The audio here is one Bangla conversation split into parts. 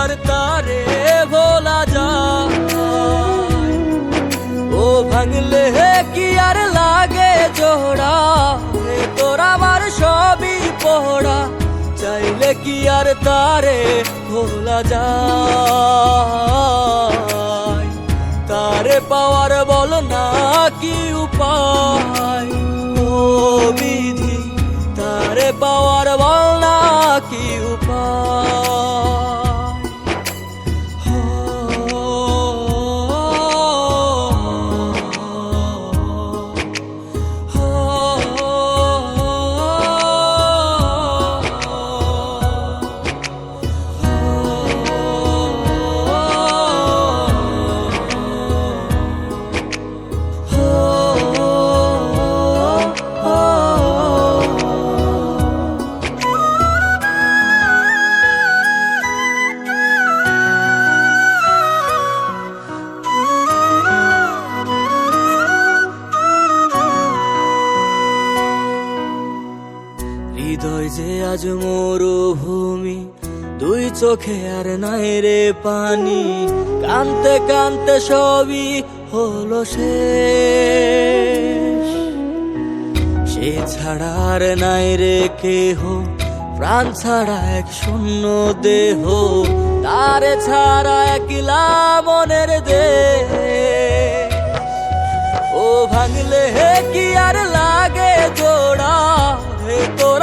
আর তারে ভোলা যায়। ও ভাঙলে কি আর লাগে জোড়া ভেতর আমার সবই পোড়া চাইলে কি আর তারে ভোলা যা তারে পাওয়ার বল না কি উপায়? আজ মরুভূমি, দুই চোখে আর নাই রে পানি। কানতে কানতে সবই হলো সে ছাড়া নাই রে কেহ, প্রাণ ছাড়া এক শূন্য দেহ। তারে ছাড়া একলা মনের দেহ ও ভাঙলে হে কি আর লাগে জোড়া? হে তোর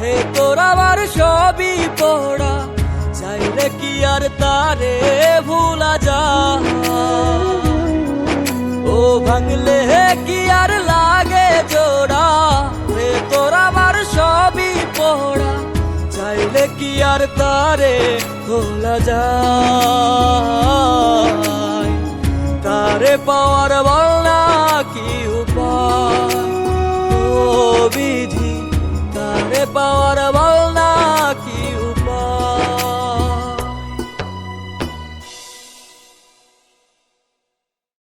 হে তোর আমার সবই পোড়া। চাইলে কি আর তারে ভুলা যা ও ভাঙলে কি আর লাগে জোড়া। হে তোর আমার সবই পোড়া। চাইলে কি আর তারে ভোলা যা তারে পাওয়ার বল না কি উপায়? ও